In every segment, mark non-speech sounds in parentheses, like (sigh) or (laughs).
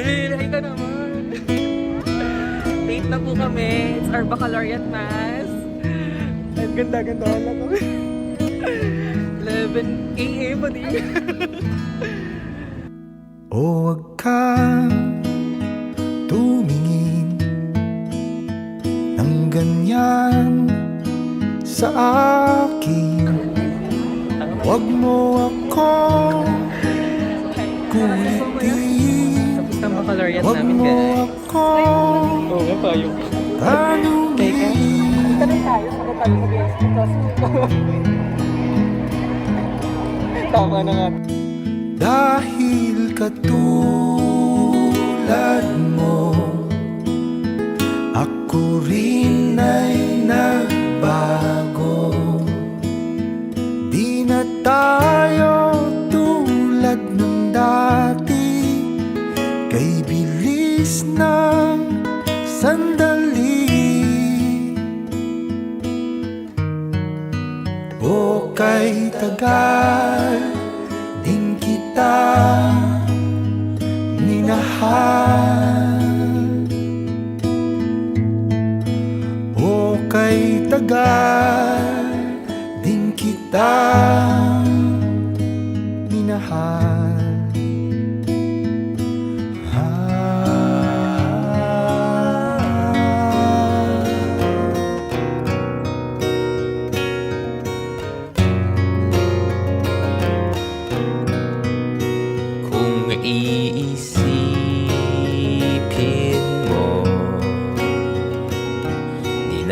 Dahil ka naman. Late na po kami. It's our baccalaureate mass. Ang ganda-ganda lang kami. 11 a.m. pa din. (laughs) oh, wag kang tumingin ng ganyan sa akin. Wag mo ako kulitin. Kaloriat Wag namin guys. Oo nga tayo. tanungin Tanong tayo, saka tayo mag-express. (laughs) Tama na nga. Dahil katulad mo Ako rin ay nagbago Di na tayo tulad ng dati Kay bilis ng sandali. O kay tagal din kita minahal. O kay tagal din kita minahal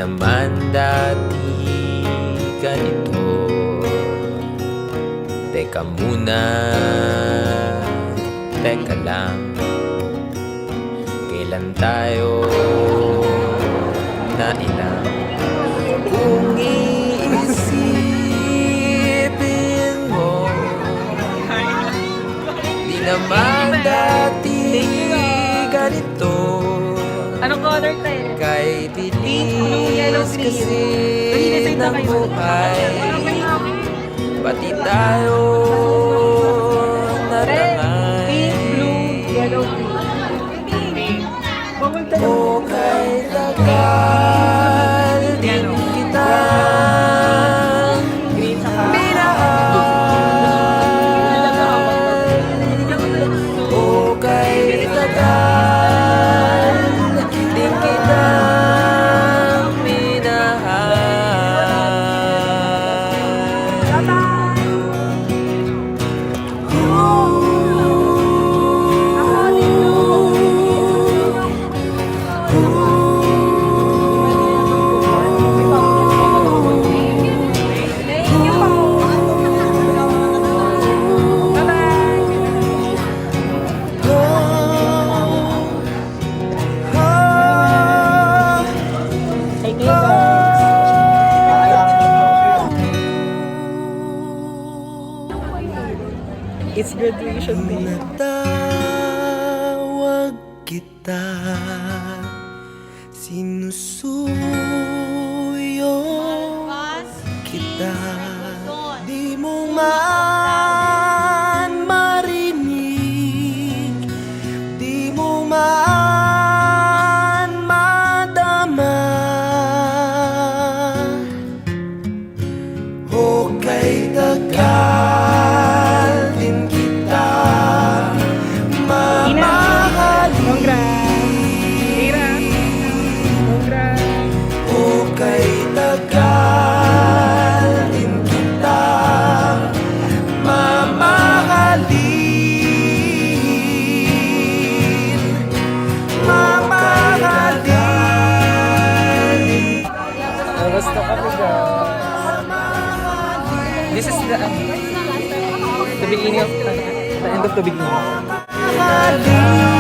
naman dati ganito Teka muna. Teka lang. Kailan tayo na ilang Kung iisipin mo Di naman dati ganito Anong color tayo? Kay bilis kasi ng buhay. Pati tayo It's graduation day. Natawag kita. Sinusuyo kita. Di mo man This is the, um, the beginning of, uh, the end of the beginning.